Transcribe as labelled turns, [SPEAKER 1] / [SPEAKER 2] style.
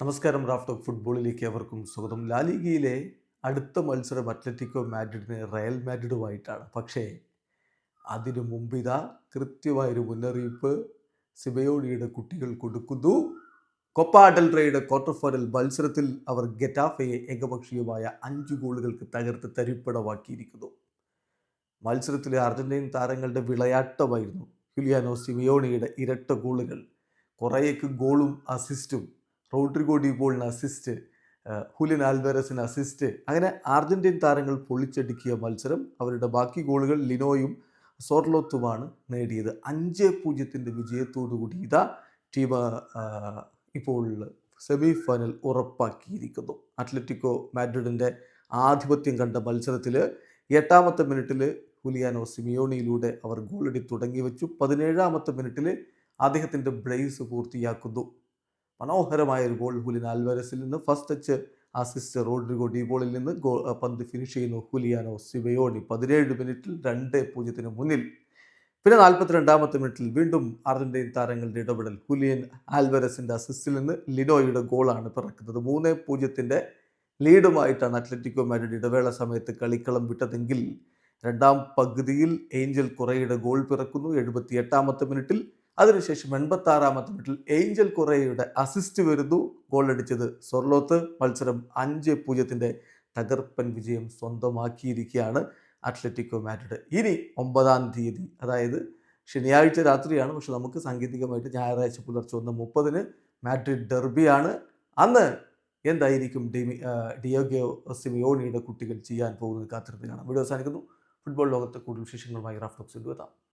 [SPEAKER 1] നമസ്കാരം Raf talk ഫുട്ബോളിലേക്ക് അവർക്കും സ്വാഗതം. ലാലിഗയിലെ അടുത്ത മത്സരം അത്ലറ്റിക്കോ മാഡ്രിഡിന് റയൽ മാഡ്രിഡുമായിട്ടാണ്. പക്ഷേ അതിനു മുമ്പ് ഇതാ കൃത്യമായൊരു മുന്നറിയിപ്പ് സിബയോണിയുടെ കുട്ടികൾ കൊടുക്കുന്നു. കൊപ്പ ഡെൽ റേയുടെ ക്വാർട്ടർ ഫൈനൽ മത്സരത്തിൽ അവർ ഗെറ്റാഫയെ ഏകപക്ഷീയമായ അഞ്ച് ഗോളുകൾക്ക് തകർത്ത് തരിപ്പടമാക്കിയിരിക്കുന്നു മത്സരത്തിലെ അർജന്റീൻ താരങ്ങളുടെ വിളയാട്ടമായിരുന്നു. ഹുലിയാനോ സിമിയോണിയുടെ ഇരട്ട ഗോളുകൾ. കുറേയൊക്കെ ഗോളും അസിസ്റ്റും റോഡ്രിഗോ ഡിബോളിന് അസിസ്റ്റ് ഹുലിൻ ആൽവരസിന് അസിസ്റ്റ് അങ്ങനെ അർജന്റീൻ താരങ്ങൾ പൊളിച്ചടുക്കിയ മത്സരം അവരുടെ ബാക്കി ഗോളുകൾ ലിനോയും സോർലോത്തുമാണ് നേടിയത്. അഞ്ച് പൂജ്യത്തിന്റെ വിജയത്തോടുകൂടി ഇതാ ടീം ഇപ്പോൾ സെമി ഫൈനൽ ഉറപ്പാക്കിയിരിക്കുന്നു. അത്ലറ്റിക്കോ മാഡ്രിഡിന്റെ ആധിപത്യം കണ്ട മത്സരത്തിൽ എട്ടാമത്തെ മിനിറ്റിൽ ഹുലിയാനോ സിമിയോണിയിലൂടെ അവർ ഗോളടി തുടങ്ങി വെച്ചു പതിനേഴാമത്തെ മിനിറ്റിൽ അദ്ദേഹത്തിന്റെ ബ്രേസ് പൂർത്തിയാക്കുന്നു. മനോഹരമായ ഒരു ഗോൾ ഹുലിൻ ആൽവരസിൽ നിന്ന് ഫസ്റ്റ് ടച്ച് അസിസ്റ്റ് റോഡ്രിഗോ ഡീബോളിൽ നിന്ന് ഗോ പന്ത് ഫിനിഷ് ചെയ്യുന്നു ഹുലിയാനോ സിബയോണി. പതിനേഴ് മിനിറ്റിൽ രണ്ട് പൂജ്യത്തിന് മുന്നിൽ. പിന്നെ നാൽപ്പത്തിരണ്ടാമത്തെ മിനിറ്റിൽ വീണ്ടും അർജന്റീൻ താരങ്ങളുടെ ഇടപെടൽ. ഹുലിയൻ ആൽവരസിന്റെ അസിസ്റ്റിൽ നിന്ന് ലിനോയുടെ ഗോളാണ് പിറക്കുന്നത്. മൂന്ന് പൂജ്യത്തിന്റെ ലീഡുമായിട്ടാണ് അത്ലറ്റിക്കോ മാഡ്രിഡ് ഇടവേള സമയത്ത് കളിക്കളം വിട്ടതെങ്കിൽ രണ്ടാം പകുതിയിൽ ഏഞ്ചൽ കുറയുടെ ഗോൾ പിറക്കുന്നു. എഴുപത്തി എട്ടാമത്തെ മിനിറ്റിൽ അതിനുശേഷം എൺപത്തി ആറാമത്തെ മിനിറ്റിൽ ഏഞ്ചൽ കൊറേയുടെ അസിസ്റ്റ് വരുന്നു. ഗോൾ അടിച്ചത് സൊർലോത്ത് മത്സരം അഞ്ച് പൂജ്യത്തിന്റെ തകർപ്പൻ വിജയം സ്വന്തമാക്കിയിരിക്കുകയാണ് അത്ലറ്റിക്കോ മാഡ്രിഡ്. ഇനി ഒമ്പതാം തീയതി അതായത് ശനിയാഴ്ച രാത്രിയാണ്. പക്ഷെ നമുക്ക് സാങ്കേതികമായിട്ട് ഞായറാഴ്ച പുലർച്ചെ ഒന്ന് മുപ്പതിന് മാഡ്രിഡ് ഡെർബിയാണ്. അന്ന് എന്തായിരിക്കും ഡിമി ഡിയോഗോ സിമിയോണിയുടെ കുട്ടികൾ ചെയ്യാൻ പോകുന്നത് കാത്തിരുന്ന് കാണാം. വീഡിയോ അവസാനിക്കുന്നു. ഫുട്ബോൾ ലോകത്തെ കൂടുതൽ വിശേഷങ്ങളുമായി റാഫ്റ്റോക്സിൽ എത്താം.